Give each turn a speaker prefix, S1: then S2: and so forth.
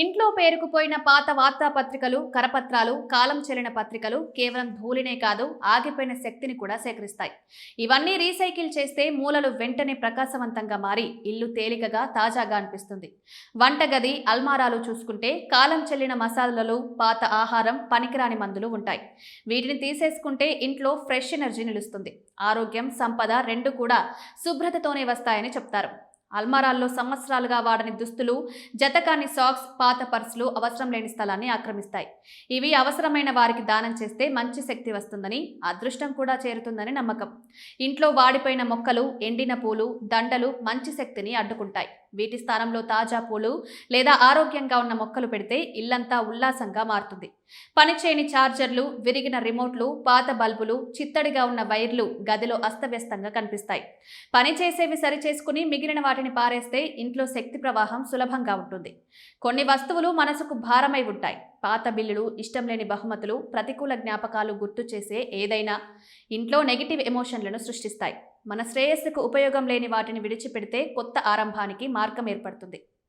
S1: ఇంట్లో పేరుకుపోయిన పాత వార్తాపత్రికలు కరపత్రాలు కాలం చెల్లిన పత్రికలు కేవలం ధూళినే కాదు ఆగిపోయిన శక్తిని కూడా సేకరిస్తాయి. ఇవన్నీ రీసైకిల్ చేస్తే మూలలు వెంటనే ప్రకాశవంతంగా మారి ఇల్లు తేలికగా తాజాగా అనిపిస్తుంది. వంటగది అల్మారాలు చూసుకుంటే కాలం చెల్లిన మసాలాలు పాత ఆహారం పనికిరాని మందులు ఉంటాయి. వీటిని తీసేసుకుంటే ఇంట్లో ఫ్రెష్ ఎనర్జీ నిలుస్తుంది. ఆరోగ్యం సంపద రెండు కూడా శుభ్రతతోనే వస్తాయని చెప్తారు. అల్మారాల్లో సంవత్సరాలుగా వాడని దుస్తులు జతకాని సాక్స్ పాత పర్సులు అవసరం లేని స్థలాన్ని ఆక్రమిస్తాయి. ఇవి అవసరమైన వారికి దానం చేస్తే మంచి శక్తి వస్తుందని అదృష్టం కూడా చేరుతుందని నమ్మకం. ఇంట్లో వాడిపోయిన మొక్కలు ఎండిన పూలు దండలు మంచి శక్తిని అడ్డుకుంటాయి. వీటి స్థానంలో తాజా పూలు లేదా ఆరోగ్యంగా ఉన్న మొక్కలు పెడితే ఇల్లంతా ఉల్లాసంగా మారుతుంది. పనిచేయని ఛార్జర్లు విరిగిన రిమోట్లు పాత బల్బులు చిత్తడిగా ఉన్న వైర్లు గదిలో అస్తవ్యస్తంగా కనిపిస్తాయి. పని చేసేవి సరిచేసుకుని మిగిలిన వాటిని పారేస్తే ఇంట్లో శక్తి ప్రవాహం సులభంగా ఉంటుంది. కొన్ని వస్తువులు మనసుకు భారమై ఉంటాయి. పాత బిల్లులు ఇష్టం లేని బహుమతులు ప్రతికూల జ్ఞాపకాలు గుర్తు చేసే ఏదైనా ఇంట్లో నెగిటివ్ ఎమోషన్లను సృష్టిస్తాయి. మన శ్రేయస్సుకు ఉపయోగం లేని వాటిని విడిచిపెడితే కొత్త ఆరంభానికి మార్గం ఏర్పడుతుంది.